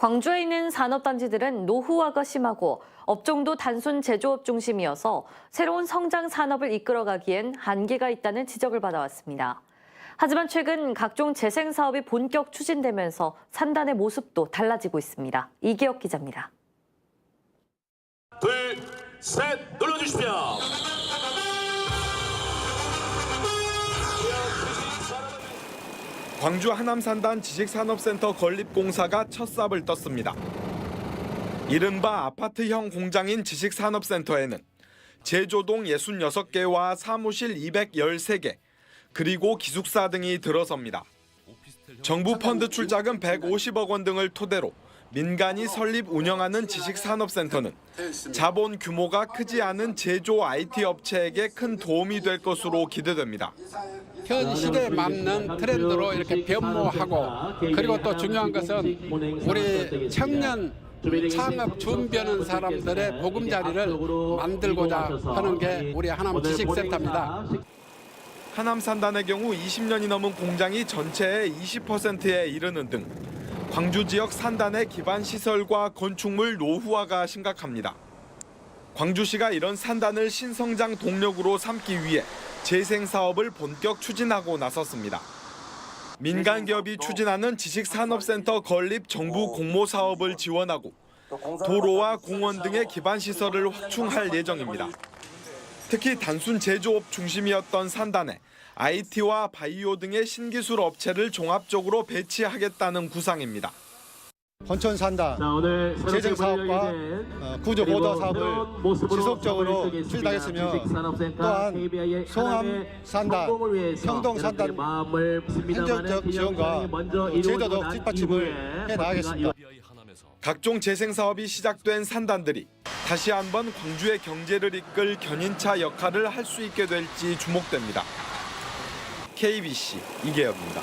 광주에 있는 산업단지들은 노후화가 심하고 업종도 단순 제조업 중심이어서 새로운 성장 산업을 이끌어가기엔 한계가 있다는 지적을 받아왔습니다. 하지만 최근 각종 재생 사업이 본격 추진되면서 산단의 모습도 달라지고 있습니다. 이기혁 기자입니다. 둘, 셋, 눌러주십시오. 광주 하남산단 지식산업센터 건립공사가 첫 삽을 떴습니다. 이른바 아파트형 공장인 지식산업센터에는 제조동 66개와 사무실 213개, 그리고 기숙사 등이 들어섭니다. 정부 펀드 출자금 150억 원 등을 토대로 민간이 설립 운영하는 지식산업센터는 자본 규모가 크지 않은 제조 IT 업체에게 큰 도움이 될 것으로 기대됩니다. 현 시대에 맞는 트렌드로 이렇게 변모하고 그리고 또 중요한 것은 우리 청년 창업 준비하는 사람들의 보금자리를 만들고자 하는 게 우리 하남 지식센터입니다. 하남 산단의 경우 20년이 넘은 공장이 전체의 20%에 이르는 등 광주 지역 산단의 기반 시설과 건축물 노후화가 심각합니다. 광주시가 이런 산단을 신성장 동력으로 삼기 위해 재생 사업을 본격 추진하고 나섰습니다. 민간 기업이 추진하는 지식산업센터 건립 정부 공모 사업을 지원하고 도로와 공원 등의 기반 시설을 확충할 예정입니다. 특히 단순 제조업 중심이었던 산단에 IT와 바이오 등의 신기술 업체를 종합적으로 배치하겠다는 구상입니다. 본천 산다 재정 사업과 어, 구조 보도 사업을 지속적으로. 추진하겠으며 또한 송암 위해서 평동 습니다만은 행정적 지원과 먼저 제도적 뒷받침을 해 나가겠습니다. 각종 재생 사업이 시작된 산단들이 다시 한번 광주의 경제를 이끌 견인차 역할을 할 수 있게 될지 주목됩니다. KBC 이계혁입니다.